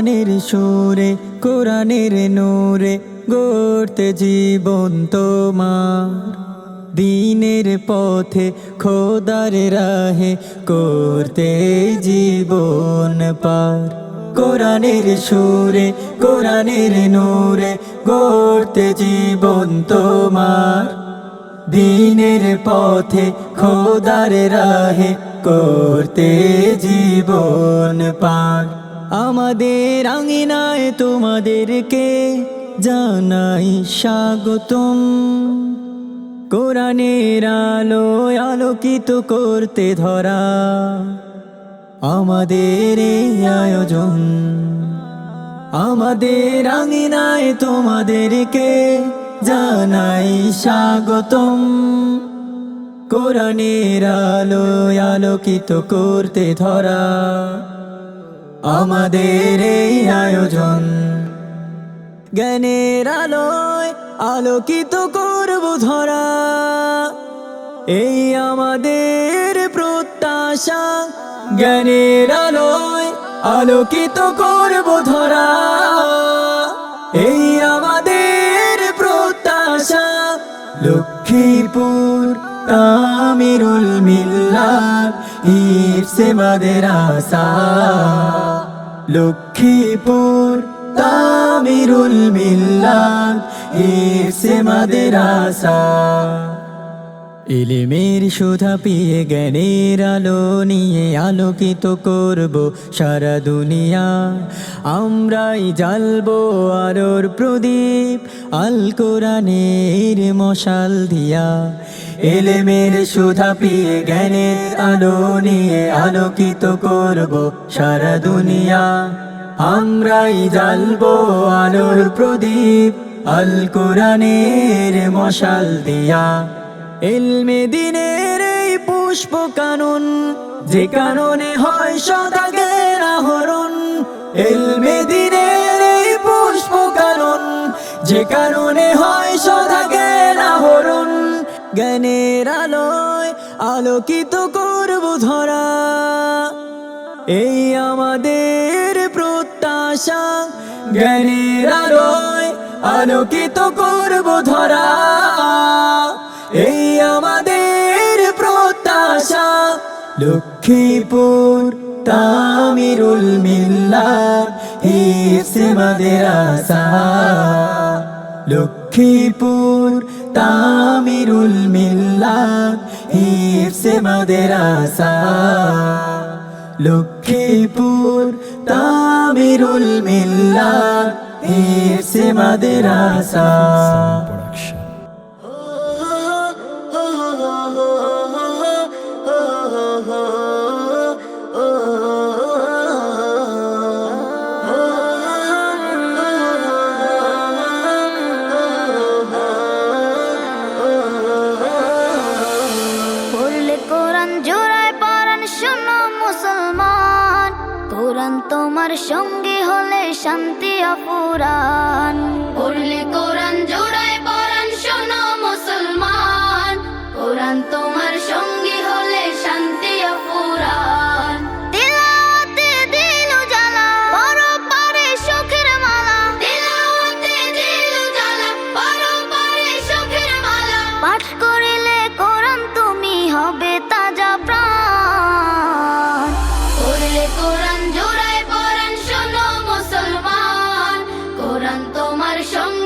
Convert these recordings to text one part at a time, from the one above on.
কোরআনের সুরে, কোরআনের নূরে গড়তে জীবন তোমার। দিনের পথে খোদার রাহে করতে জীবন পার। কোরআনের সুরে, কোরআনের নূরে গড়তে জীবন তোমার। দিনের পথে খোদার রাহে করতে জীবন পার। আমাদের আঙিনায় তোমাদেরকে জানাই স্বাগতম। কোরআনের আলো আলোকিত করতে ধরা আমাদের এই আয়োজন। আমাদের আঙিনায় তোমাদেরকে জানাই স্বাগতম। কোরআনের আলো আলোকিত করতে ধরা আমাদের এই আয়োজন। জ্ঞানের আলোয় আলোকিত করব ধরা। এই আমাদের প্রত্যাশা, জ্ঞানের আলোয় আলোকিত করব ধরা। এই আমাদের প্রত্যাশা, লক্ষ্মীপুর, তামিরুল মিল্লাত ইরসে মাদেরাসা লক্ষ্মীপুর তামিরুল মিল্লাত ইরসে মাদেরাসা। ইলিমের সুধা পিয়ে জ্ঞানের আলো নিয়ে আলোকিত করব সারা দুনিয়া। আমরাই জ্বালবো আলোর প্রদীপ, আল কোরআনের মশাল দিয়া। এলেমের সুধা পিয়ে জ্ঞানের আলো নিয়ে আলোকিত করব সারা দুনিয়া। আমরাই জ্বালবো আলোর প্রদীপ, আল কোরআনের মশাল দিয়া। এলমে দিনের এই পুষ্প কানুন, যে কাননে হয় সদা আহরণ। এলমে দিনের এই পুষ্প কানন, যে কারণে হয় সদা আহরণ। জ্ঞানের আলোয় আলোকিত করব ধরা। এই আমাদের প্রত্যাশা, জ্ঞানের আলোয় আলোকিত করব ধরা। এই আমাদের প্রত্যাশা, লক্ষ্মীপুর তামিরুল মিল্লা হিসে মাদেরাসা। লক্ষ্মীপুর তামিরুল মিল্লা হিসে মাদেরাসা লক্ষ্মীপুর তামিরুল মিল্লা হিসে মাদেরাসা কোরআন জোড়ায় পরাণ শোনো মুসলমান। কোরআন তোমার সঙ্গী হলে শান্তি অপুরান পড়লে কোরআন জোড়ায় পরাণ শোনো মুসলমান। কোরআন তোমার সঙ্গী তোমার সঙ্গী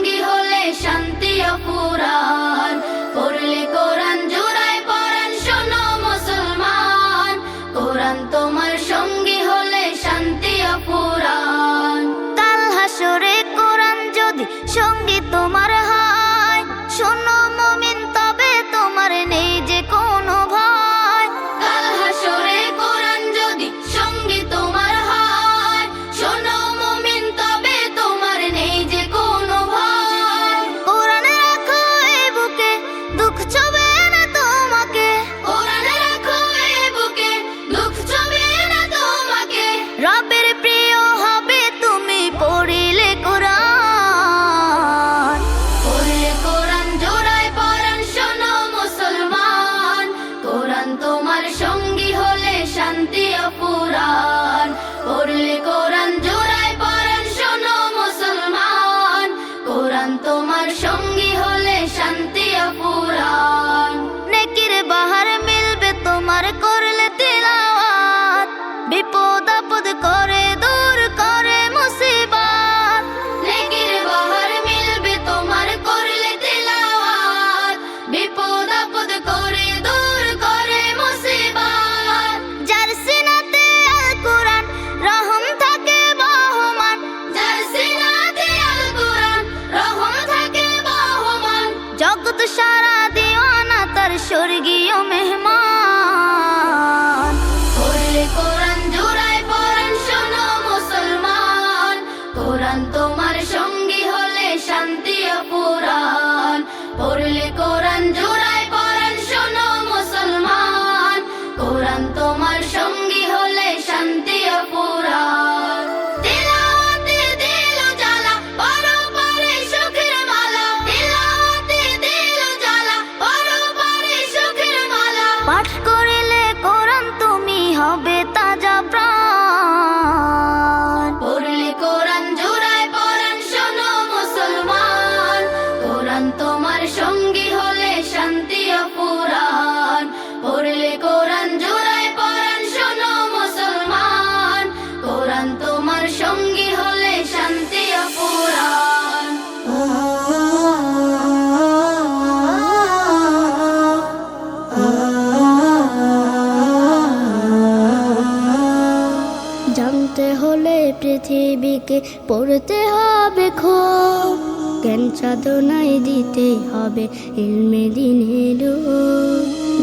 পৃথিবীকে পড়তে হবে খুব। জ্ঞান সাধনায় দিতে হবে ইলমে দিনের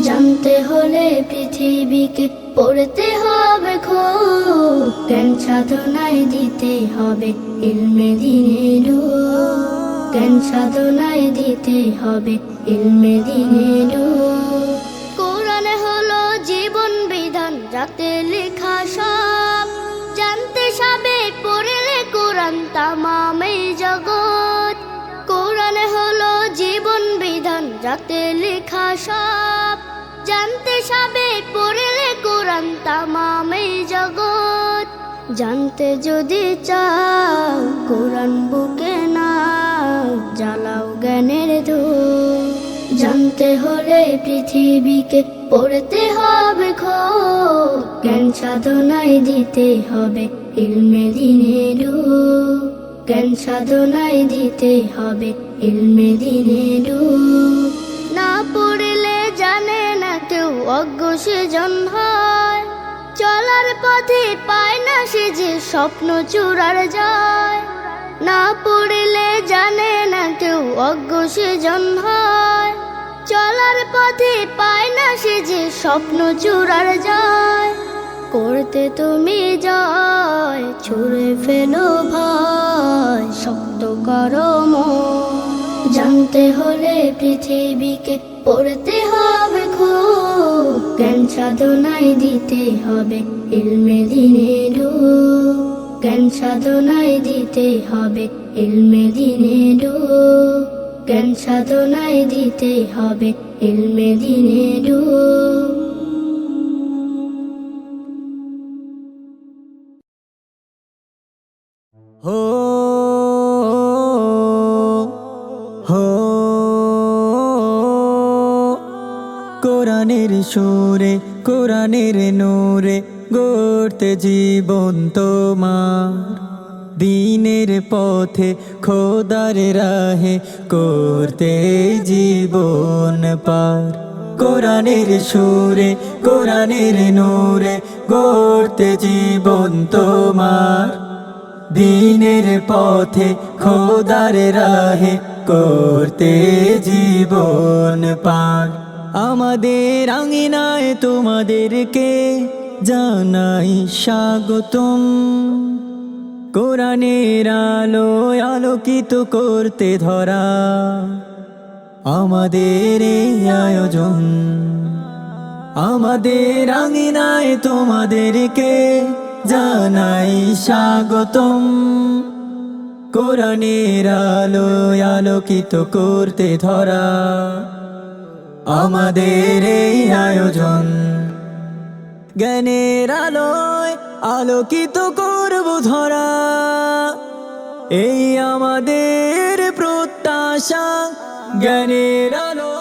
জানতে হলে পৃথিবীকে পড়তে হবে খুব। জ্ঞান সাধনায় দিতে হবে ইলমে দিনের জ্ঞান সাধনায় দিতে হবে ইলমে দিনের কোরআন হলো জীবন বিধান যাতে তামামে জগৎ। কোরআন হলো জীবন বিধান যাতে লেখা সব। জানতে সাবে, পড়লে কোরআন তামামে জগৎ। জানতে যদি চাও, কোরআন বুকে না জ্বালাও জ্ঞানের ধূপ জানতে হলে পৃথিবীকে পড়তে হবে খুব জ্ঞান সাধনায় দিতে হবে ইলমে দিনের। জ্ঞান সাধনায় দিতে হবে ইলমে দিনের। না পড়লে জানে না কেউ অজ্ঞ সেজন হয়। চলার পথে পায় না সে যে স্বপ্ন চূড়ার যায় না পড়লে জানে না কেউ অজ্ঞ সেজন হয়। চলার পথে পায় না সে যে স্বপ্ন চূড়ার যায় করতে তুমি জয়, ছুড়ে ফেলো ভয়, শক্ত করো জানতে হলে পৃথিবীকে পড়তে হবে খুব জ্ঞান সাধনায় দিতে হবে ইলমে দিনের জ্ঞান সাধনায় দিতে হবে ইলমে দিনের জ্ঞান সাধনায় দিতে হবে ইলমে দিনের। হো হো, কোরআনের সুরে, কোরআনের নূরে গড়তে জীবন তোমার। দিনের পথে খোদার রাহে করতে জীবন পার। কোরআনের সুরে, কোরআনের নূরে গড়তে জীবন তোমার। দিনের পথে খোদার রাহে করতে জীবন পান আমাদের আঙিনায় তোমাদেরকে জানাই স্বাগতম। কোরআনের আলো আলোকিত করতে ধরা আমাদের এই আয়োজন। আমাদের আঙিনায় তোমাদেরকে জানাই স্বাগতম। কোরআনের আলো আলোকিত করতে ধরা আমাদের এই আয়োজন। জ্ঞানের আলোয় আলোকিত করব ধরা। এই আমাদের প্রত্যাশা জ্ঞানের আলো।